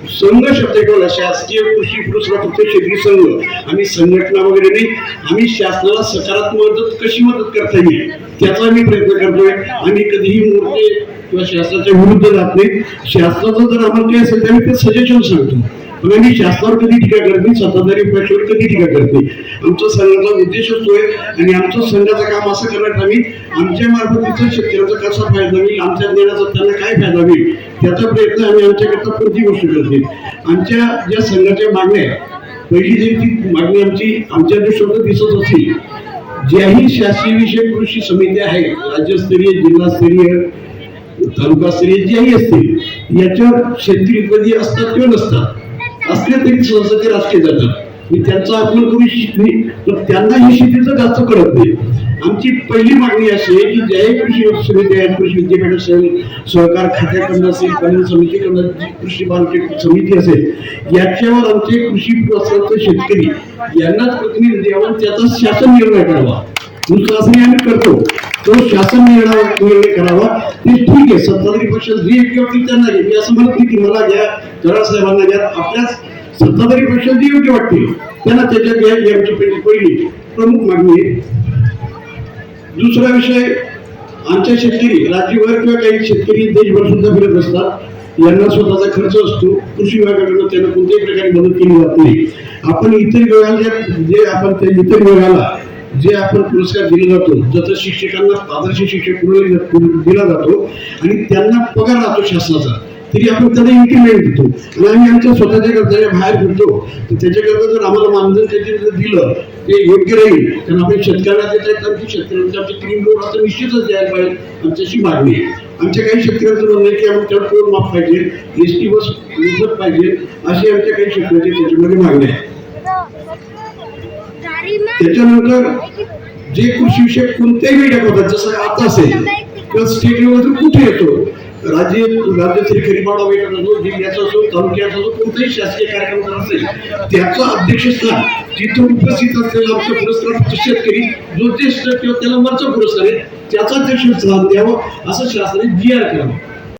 संघ शब्द ठेवला. शासकीय कृषी पुरस्कार फक्त शेतकरी संघ. आम्ही संघटना वगैरे नाही आम्ही शासनाला सकारात्मक मदत कशी मदत करता येईल त्याचा आम्ही प्रयत्न करतोय. आम्ही कधीही मोठे किंवा शासनाच्या विरुद्ध जात नाही. शासनाचं जर आम्हाला काही असेल तर आम्ही ते सजेशन सांगतो. पण आम्ही शासनावर कधी टीका करत नाही सत्ताधारी पक्षावर कधी टीका करत नाही. आमचा संघाचा उद्देश असतोय आणि आमचं संघाचं काम असं करण्यात आम्ही आमच्या मार्फतीचा शेतकऱ्याचा कसा फायदा होईल आमच्या ज्ञानाचा त्यांना काय फायदा होईल त्याचा प्रयत्न आम्ही आमच्याकरता कोणती गोष्ट करते आमच्या ज्या संघाच्या मागण्या आहेत पहिली जी ती मागणी आमची आमच्या दृष्टीवर दिसत असेल ज्याही शासकीय विषय कृषी समित्या आहेत राज्यस्तरीय जिल्हास्तरीय तालुकास्तरीय ज्याही असतील याच्यावर शेतकरी कधी असतात किंवा नसतात असले तरी सहसा ते राजकीय जातात. मी त्यांचा अपमान करू इच्छित नाही पण त्यांना ही शेतीचं जास्त कळत नाही. आमची पहिली मागणी अशी आहे की जय कृषी समिती आहेत कृषी विद्यापीठ असेल सहकार खात्याकडनं असेल पणन समितीकडनं कृषी मार्केट समिती असेल याच्यावर आमचे कृषी प्रसारचे शेतकरी यांनाच प्रतिनिधी द्यावा त्याचा शासन निर्णय करावा. नुसतं असं आम्ही करतो तो शासन निर्णय निर्णय करावा ते ठीक आहे सत्ताधारी पक्ष जे योग्य वाटतील त्यांना घ्या मी असं म्हणत की मला घ्या जरा साहेबांना घ्या आपल्याच सत्ताधारी पक्ष जे योग्य वाटतील त्यांना त्याच्यात घ्या ही आमची पहिली प्रमुख मागणी आहे. दुसरा विषय आमच्या शेतकरी राज्यभर किंवा काही शेतकरी देशभर सुद्धा फिरत असतात. यांना स्वतःचा खर्च असतो. कृषी विभागाकडून त्यांना कोणत्याही प्रकारे मदत केली जात नाही. आपण इतर विभागाला जे आपण त्या इतर विभागाला जे आपण पुरस्कार दिला जातो जसं शिक्षकांना आदर्श शिक्षक दिला जातो आणि त्यांना पगार राहतो शासनाचा. तरी आपण त्याला इन्क्रिमेंट देतो. आणि आम्ही आमच्या स्वतःच्या खर्चाच्या बाहेर फिरतो. तर त्याच्याकरता जर आम्हाला मानधन त्याचे दिलं ते योग्य राहील. कारण आपण शेतकऱ्यांना देत आहेत तर शेतकऱ्यांच्या आमचे क्रीम लोन आता निश्चितच द्यायला पाहिजे आमच्याशी मागणी आहे. आमच्या काही शेतकऱ्यांचं म्हणणं आहे की आमच्या टोल माफ पाहिजे एस टी बस मोफत पाहिजे अशी आमच्या काही शेतकऱ्याची त्याच्यामध्ये मागणी आहे. त्याच्यानंतर जे कृषी विषय कोणत्याही मीडिया दाखवतात जसं आता असेल किंवा स्टेट लेवलवर कुठे येतो राज्य राज्यातील खरीपाडा बैठक असो जिल्ह्याचा असो तालुक्याचा असो कोणताही शासकीय कार्यक्रम जर असेल त्याचं अध्यक्षस्थान तिथं उपस्थित असलेला आमचा पुरस्कार शेतकरी जो ज्येष्ठ किंवा त्याला वरचा पुरस्कार आहे त्याचा अध्यक्षस्थान द्यावं असं शासनाने जी आर करावं.